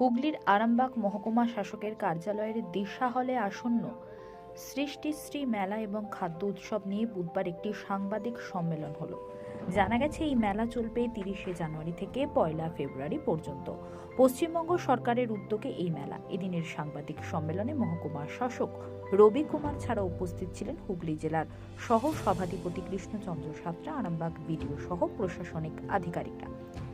হুগলির আরামবাগ মহকুমা শাসকের কার্যালয়ের দিশা হলে আসন্ন সৃষ্টিশ্রী মেলা এবং খাদ্য উৎসব নিয়ে বুধবার একটি সাংবাদিক সম্মেলন হলো। জানা গেছে, এই মেলা চলবে তিরিশে জানুয়ারি থেকে পয়লা ফেব্রুয়ারি পর্যন্ত। পশ্চিমবঙ্গ সরকারের উদ্যোগে এই মেলা। এদিনের সাংবাদিক সম্মেলনে মহকুমা শাসক রবি কুমার ছাড়া উপস্থিত ছিলেন হুগলি জেলার সহ সভাধিপতি কৃষ্ণচন্দ্র সাঁতরা, আরামবাগ বিডিও সহ প্রশাসনিক আধিকারিকরা।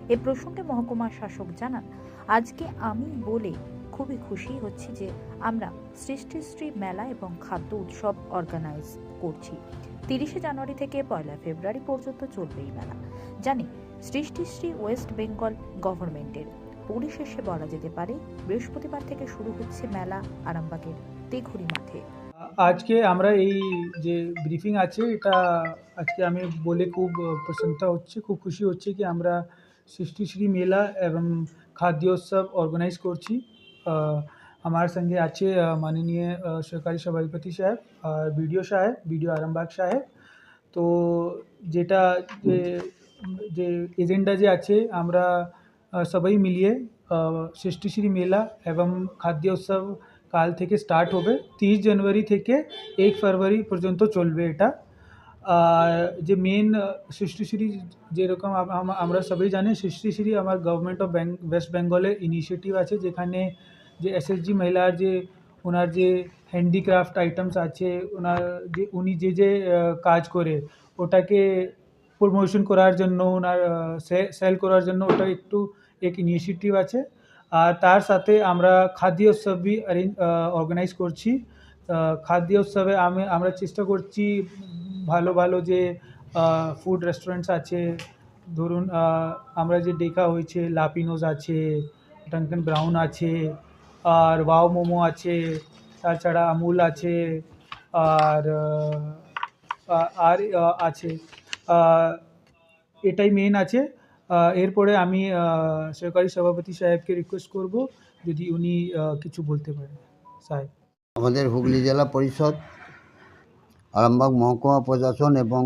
এ প্রসঙ্গে মহকুমা শাসক জানান, আজকে আমি বলে খুবই খুশি হচ্ছি যে আমরা সৃষ্টিশ্রী মেলা এবং খাদ্য উৎসব অর্গানাইজ করছি। তিরিশে জানুয়ারি থেকে পয়লা ফেব্রুয়ারি পর্যন্ত চলবে এই মেলা। জানি সৃষ্টিশ্রী ওয়েস্ট বেঙ্গল গভর্নমেন্টের। পরিশেষে বলা যেতে পারে বৃহস্পতিবার থেকে শুরু হচ্ছে মেলা আরামবাগের তেঘুরি মাঠে। আজকে আমরা এই যে ব্রিফিং আছে এটা আজকে আমি বলে খুব প্রসন্নতা হচ্ছে খুব খুশি হচ্ছে কি আমরা সৃষ্টিশ্রী মেলা এবং খাদ্যোৎসব অর্গানাইজ করছি। আহ, আমার সঙ্গে আছে আহ, মাননীয় আহ, সরকারি সভাধিপতি সাহেব আর বিডিও সাহেব বিডিও আরামবাগ সাহেব। তো যেটা যে যে এজেন্ডা যে আছে আমরা আহ, সবাই মিলিয়ে আহ, সৃষ্টিশ্রী মেলা এবং খাদ্যোৎসব কাল থেকে স্টার্ট হবে। তিরিশ জানুয়ারি থেকে এক ফেব্রুয়ারি পর্যন্ত চলবে এটা। যে মেন সৃষ্টিশ্রী যেরকম আম- আম- আমরা সবাই জানি সৃষ্টিশ্রী আমার গভর্নমেন্ট অফ বেঙ্গ ওয়েস্ট বেঙ্গলের ইনিশিয়েটিভ আছে, যেখানে যে এসএসজি মহিলার যে, ওনার যে হ্যান্ডিক্রাফট আইটেমস আছে, ওনার যে, উনি যে যে কাজ করে, ওটাকে প্রমোশন করার জন্য, ওনার সেল করার জন্য ওটা একটু এক ইনিশিয়েটিভ আছে। আর তার সাথে আমরা খাদ্য উৎসব বি অর্গানাইজ করছি। খাদ্য উৎসবে আমি, আমরা চেষ্টা করছি ভালো ভালো যে ফুড রেস্টুরেন্টস আছে। ধরুন আমরা যে ডেকা হয়েছে লাপিনোজ আছে ডাঙ্কন ব্রাউন আছে, আর ওয়াও মোমো আছে, তাছাড়া আমুল আছে, আর আর আছে। এটাই মেন আছে। এরপরে আমি সরকারি সভাপতি সাহেবকে রিকোয়েস্ট করব যদি উনি কিছু বলতে পারেন। সাহেব। আমাদের হুগলি জেলা পরিষদ, আরামবাগ মহকুমা প্রশাসন এবং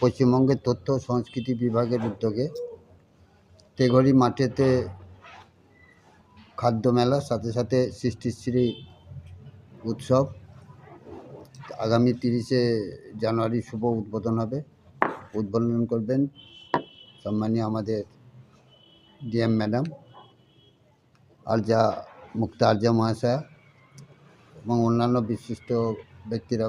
পশ্চিমবঙ্গের তথ্য সংস্কৃতি বিভাগের উদ্যোগে তেঘরি মাঠেতে খাদ্য মেলার সাথে সাথে সৃষ্টিশ্রী উৎসব আগামী তিরিশে জানুয়ারি শুভ উদ্বোধন হবে। উদ্বোধন করবেন সম্মানীয় আমাদের ডিএম ম্যাডাম, আরজা মুক্তা আরজা মহাশয়া এবং অন্যান্য বিশিষ্ট ব্যক্তিরা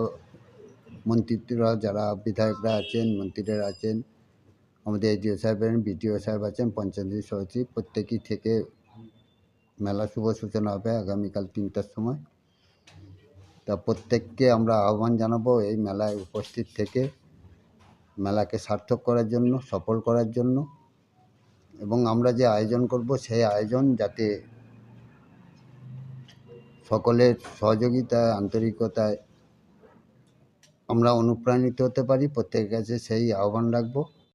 মন্ত্রীরা যারা বিধায়করা আছেন, মন্ত্রীরা আছেন, আমাদের এডিও সাহেব বিডিও সাহেব আছেন পঞ্চায়েত সচিব প্রত্যেকেই থেকে মেলা শুভ সূচনা হবে আগামীকাল তিনটার সময়। তা প্রত্যেককে আমরা আহ্বান জানাব এই মেলায় উপস্থিত থেকে। মেলাকে সার্থক করার জন্য, সফল করার জন্য। এবং আমরা যে আয়োজন করব, সেই আয়োজন যাতে সকলের সহযোগিতায় আন্তরিকতায় আমরা অনুপ্রাণিত হতে পারি, প্রত্যেকের কাছে সেই আহ্বান রাখব।